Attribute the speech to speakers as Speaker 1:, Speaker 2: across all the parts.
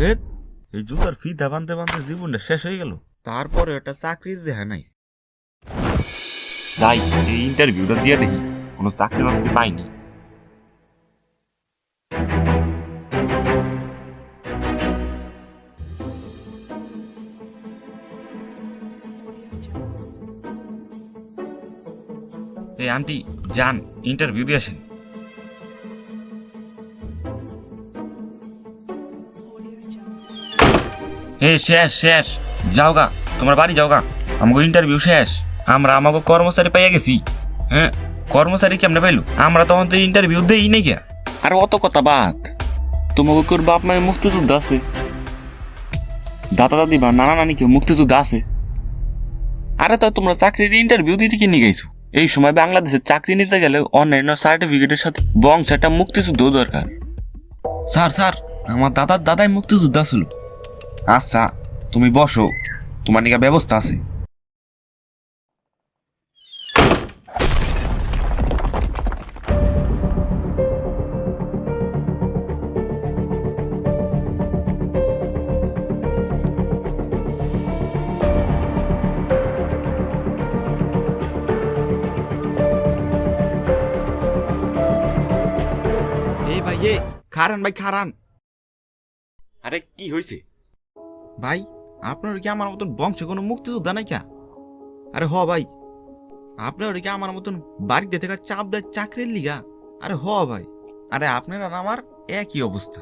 Speaker 1: রে এই জুতার ফিতা বানতে বানতে জীবনটা শেষ হয়ে গেল। তারপরে একটা চাকরির দেখা নাই।
Speaker 2: যাই, এই ইন্টারভিউটা দিয়ে দেখি, কোনো চাকরি বাকরি পাইনি। এই আন্টি, যান ইন্টারভিউ দিয়ে আসেন। এ শেষ শেষ। যাও গা তোমার বাড়ি যাও গা আমাকে ইন্টারভিউ শেষ। আমরা আমাকে কর্মচারী পাইয়া গেছি। হ্যাঁ কর্মচারী কেমনে পাইলো? আমরা তখন তো ইন্টারভিউ দেই নাই গিয়া আর অত কথা বাদ। তোমাকে কোর বাপ মায়ের মুক্তিযুদ্ধ আছে। দাদা দাদি বা নানা নানি কেউ মুক্তিযুদ্ধ আছে। আরে তো তোমরা চাকরির ইন্টারভিউ দিতে কি নিয়ে গেছো? এই সময় বাংলাদেশে চাকরি নিতে গেলে অন্যান্য সার্টিফিকেটের সাথে বংশ একটা মুক্তিযুদ্ধ দরকার। স্যার স্যার আমার দাদার দাদাই মুক্তিযুদ্ধ আসলো আচ্ছা তুমি বসো। তোমার নিকা ব্যবস্থা আছে।
Speaker 1: ভাই খারান ভাই খারান।
Speaker 2: আরে কি হয়েছে
Speaker 1: ভাই আপনার কি আমার মতন বংশে কোনো মুক্তিযোদ্ধা নাই কা? আরে হ ভাই আপনার কি আমার মতন বাড়িতে থেকে চাপ দেয় চাকরির লিগা? আরে হ ভাই আরে আপনার আর আমার একই অবস্থা।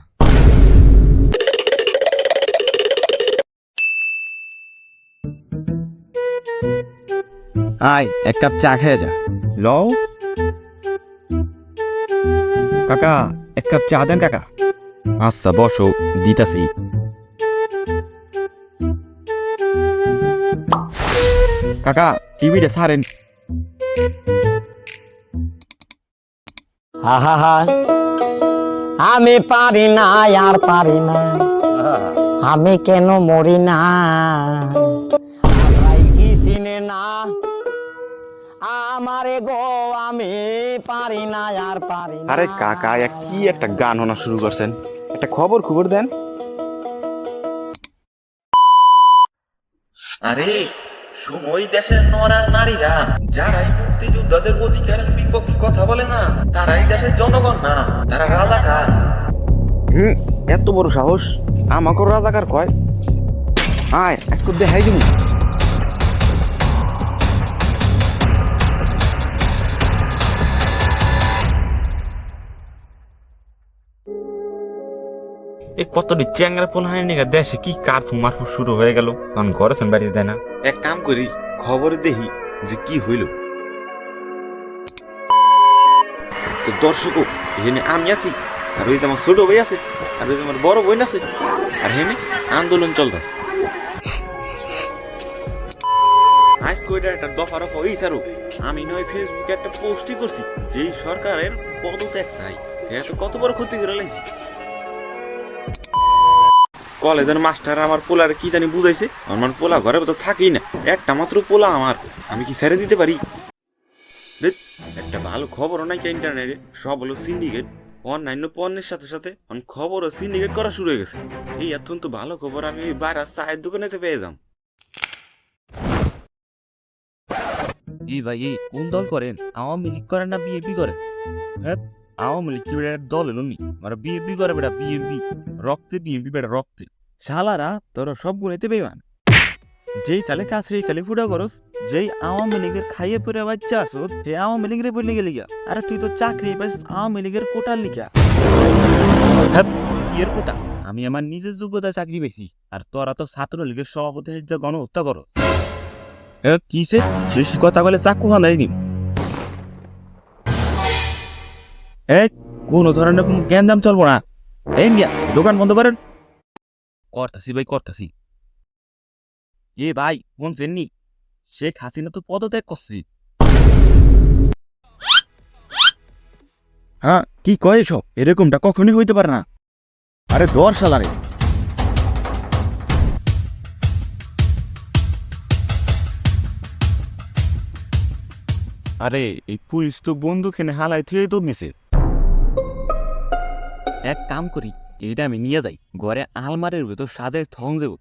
Speaker 3: আয় এক কাপ চা খেয়ে যা। লও। কাকা এক কাপ চা দেন কাকা। আচ্ছা বসো দিতাছি। কাকা টিভিটা সারেন
Speaker 4: আহা আমি পারি না আর পারি না। আমি কেন মরি না? কি চিনে না? আমারে গো আমি পারি না আর পারি না।
Speaker 3: আরে কাকা এক কি একটা গান শোনা শুরু করছেন? একটা খবর খবর দেন।
Speaker 1: আরে সময় দেশের নরার নারীরা যারাই মুক্তিযোদ্ধাদের অধিকারের বিপক্ষে কথা বলে না তারাই দেশের জনগণ না তারা রাজাকার।
Speaker 3: হুম এত বড় সাহস? আমাকে রাজাকার কয়? আয় একটু দেখাই দিব
Speaker 2: এই কতটি চ্যাংরা পোলহানি নিগা দেশে কি কার ফুমার শুরু হয়ে গেল? কারণ ঘরে ফোন বাড়িতে দেয় না। এক কাম করি, খবরে দেখি যে কি হইল। তো দর্শকও, এখানে আমি আছি, আর ওই যে আমার ছোট ভাই আছে, আর ওই যে আমার বড় বোন আছে, আর হেনে আন্দোলন চলতেছে। আজ কইটা একটা দফা রফা হই সারো আমি নয় ফেসবুকে একটা পোস্টই করছি, যেই সরকারের পদত্যাগ চাই, সে এত কত বড় ক্ষতি করে লাইছি? কলেজের মাস্টার আমার পোলার কি জানি বুঝাইছে। আমার পোলা ঘরে তো থাকেই না। একটা মাত্র পোলা আমার। আমি কি ছেড়ে দিতে পারি? একটা ভালো খবরও নাই ইন্টারনেটে সব হলো সিন্ডিকেট অন্যান্য পণ্যের সাথে সাথে এখন খবরও সিন্ডিকেট করা শুরু হয়ে গেছে। এই অত্যন্ত ভালো খবর আমি ওই বাইরে চায়ের দোকানেতে পেয়ে যাম।
Speaker 5: এই ভাই কোন দল করেন? আওয়ামী লীগ করেন না বিএপি করেন? হ্যাঁ আওয়ামী লীগ কি বেটা দল এলো নি? মানে বিএনপি করে বেটা বিএনপি রক্তে বিএনপি বেটা, রক্তে। শালারা, তোরা সব গুণেতে বেমান যেই তালে কাজ, সেই তালে ফুটা করস। যেই আওয়ামী লীগের খাইয়ে পরে বাচ্চা আসো সেই আওয়ামী লীগের বললে গেলি গা আরে তুই তো চাকরি পাইস আওয়ামী লীগের কোটার লিখা। এর কোটা? আমি আমার নিজের যোগ্যতা চাকরি পেয়েছি আর তোরা তো ছাত্রলীগের সভাপতি যা গণহত্যা করো কিসে? বেশি কথা বলে চাকু হানাই নিম এ কোনো ধরনের কোনো চলবো না। এই মিয়া, দোকান বন্ধ করেন। করতাছি ভাই, করতাছি। এ ভাই, শুনছেন নি? শেখ হাসিনা তো পদত্যাগ করছে। হ্যাঁ কি কয় এসব? এরকমটা কখনই হইতে পারে না। আরে দর সালারে আরে, এই পুলিশ তো বন্দুক এনে হালাই থুয়ে তো নিছে। এক কাম করি
Speaker 2: এটা আমি নিয়ে যাই ঘরে আলমারের ভিতর সাদের থং যাব।